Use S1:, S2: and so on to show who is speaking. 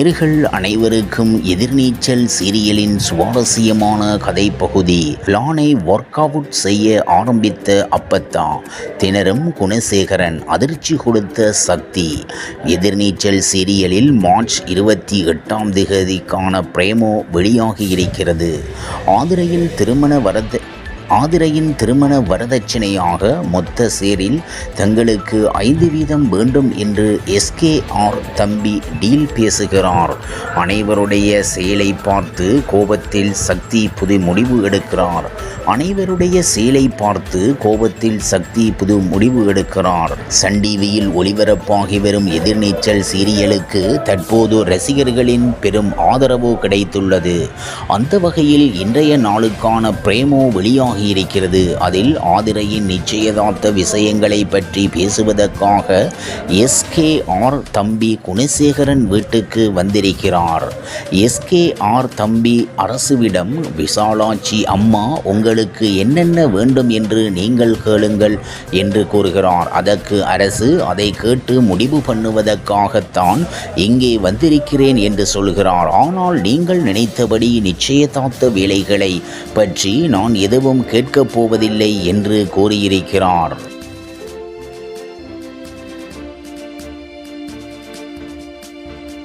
S1: நேர்கள் அனைவருக்கும் எதிர்நீச்சல் சீரியலின் சுவாரஸ்யமான கதைப்பகுதி பிளானை ஒர்க் அவுட் செய்ய ஆரம்பித்த அப்பத்தா திணறும் குணசேகரன் அதிர்ச்சி கொடுத்த சக்தி. எதிர்நீச்சல் சீரியலில் மார்ச் இருபத்தி எட்டாம் திகதிக்கான பிரேமோ வெளியாகி இருக்கிறது ஆதிரையில் திருமண வரத ஆதிரையின் திருமண வரதட்சணையாக மொத்த சேரில் தங்களுக்கு ஐந்து வீதம் வேண்டும் என்று எஸ்கே ஆர் தம்பி டீல் பேசுகிறார். அனைவருடைய செயலை பார்த்து கோபத்தில் சக்தி புது முடிவு எடுக்கிறார். அனைவருடைய செயலை பார்த்து கோபத்தில் சக்தி புது முடிவு எடுக்கிறார். சன் டிவியில் ஒளிபரப்பாகி வரும் எதிர்நீச்சல் சீரியலுக்கு தற்போது ரசிகர்களின் பெரும் ஆதரவு கிடைத்துள்ளது. அந்த வகையில் இன்றைய நாளுக்கான பிரேமோ வெளியாகி இருக்கிறது அதில் ஆதிரையின் நிச்சயதார்த்த விஷயங்களை பற்றி பேசுவதற்காக எஸ்கே ஆர் தம்பி குணசேகரன் வீட்டுக்கு வந்திருக்கிறார். எஸ்கே ஆர் தம்பி அரசுவிடம் விசாலாட்சி அம்மா உங்களுக்கு என்னென்ன வேண்டும் என்று நீங்கள் கேளுங்கள் என்று கூறுகிறார். அதற்கு அரசு அதை கேட்டு முடிவு பண்ணுவதற்காகத்தான் இங்கே வந்திருக்கிறேன் என்று சொல்கிறார். ஆனால் நீங்கள் நினைத்தபடி நிச்சயதார்த்த வேலைகளை பற்றி நான் எதுவும் கேட்கப் போவதில்லை என்று கூறியிருக்கிறார்.